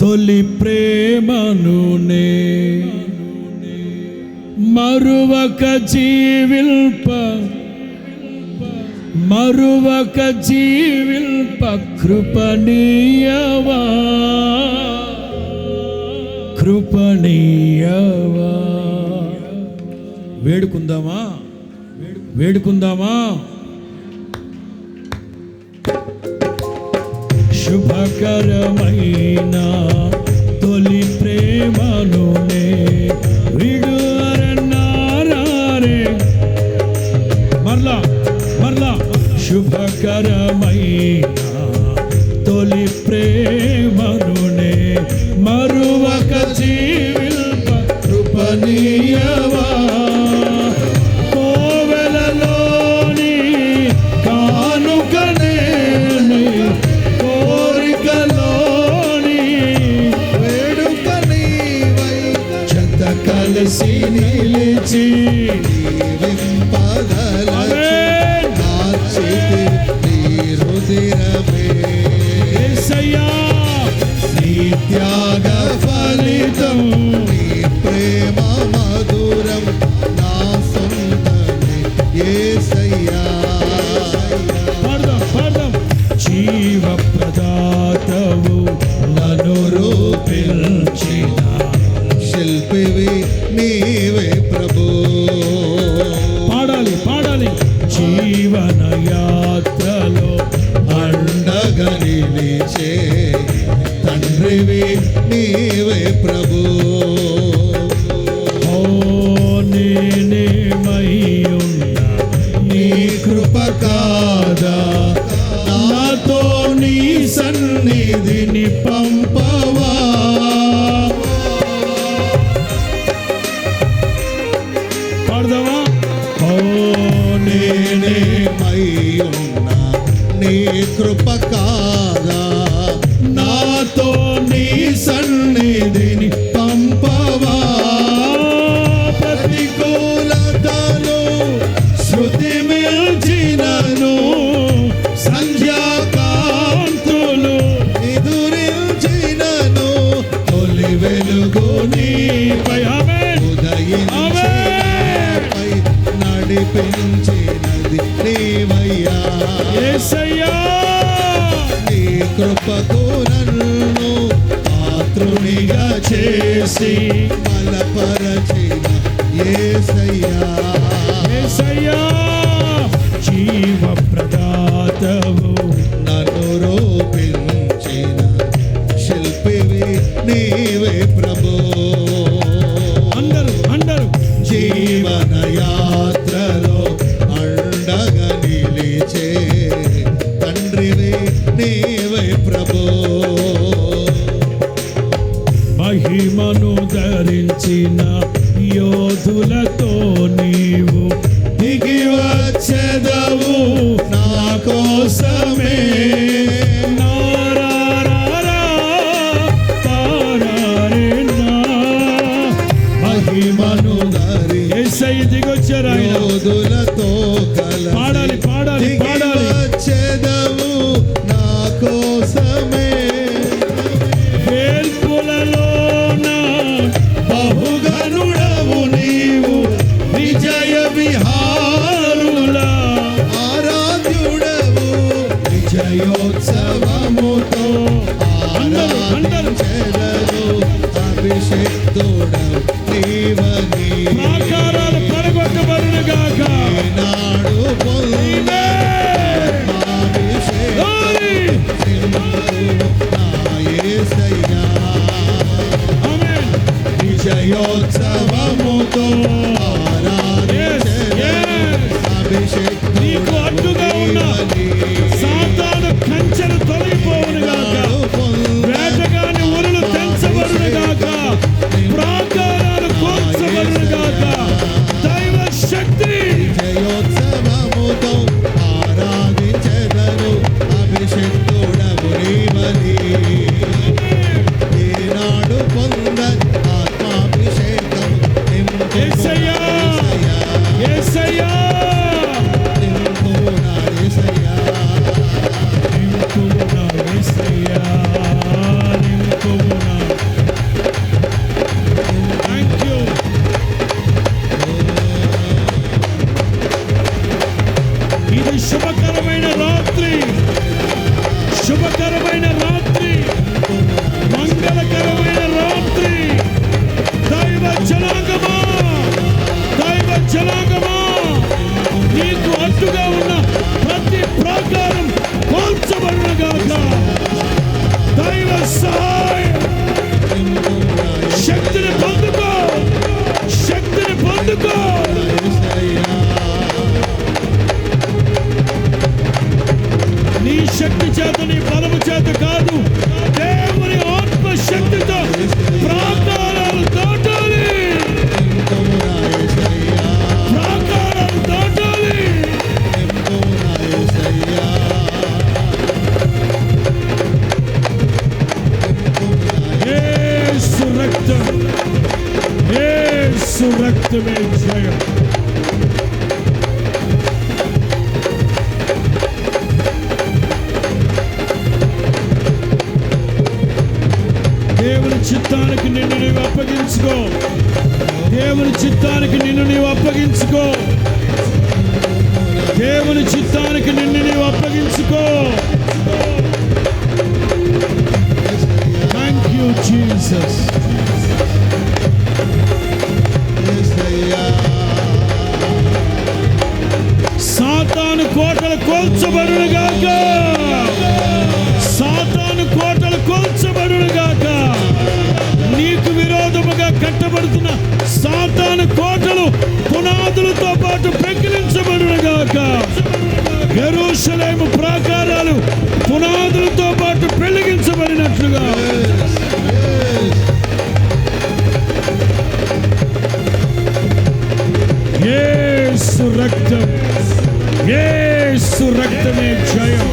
తొలి ప్రేమనునే మరువక జీవిల్ప మరువక జీవిల్ప కృపణీయవా? కృపణీయవా? వేడుకుందామా? వేడుకుందామా? శుభకరమైన తొలి ప్రేమలోనే విడువరన్నారే మరలా మరలా శుభకరమైన cabeça e పాడదామా? ఓ నేనే మై ఉన్న. నీ కృప కాదా? కృపకు నన్ను పాత్రునిగా చేసి బలపరచిన ఏసయ్యా. ఏసయ్యా జీవ ప్రదాతవు నన్ను రూపించిన శిల్పివి నీవే ప్రభు. అందరు అందరు. జీవనయాత మహిమను ధరించిన యోధులతో నీవు దిగి వచ్చేదవు. విజయోత్సవముతో శక్తి చేత నీ బలము చేత కాదు. దేవుని ఆత్మ శక్తితో ప్రాకారాలు దాటాలి. ప్రాకారాలు దాటాలి. ఏ సురక్తం ఏ సురక్తమే చిత్తానికి నిన్ను నీవు అప్పగించుకో. దేవుని చిత్తానికి నిన్ను నీవు అప్పగించుకో. దేవుని చిత్తానికి నిన్ను నీవు అప్పగించుకో. థ్యాంక్ యూ జీసస్ సాతాను కోటలు కోల్చబడునుగాక. సాతాను కోటలు కోల్చబడును విరోధముగా సాతాన కోటలు పునాదులతో పాటు పెకిలించబడును గాక. ప్రాకారాలు పునాదులతో పాటు పెళ్ళిగించబడినట్లుగా ఏ రక్తం ఏ రక్తమే జయం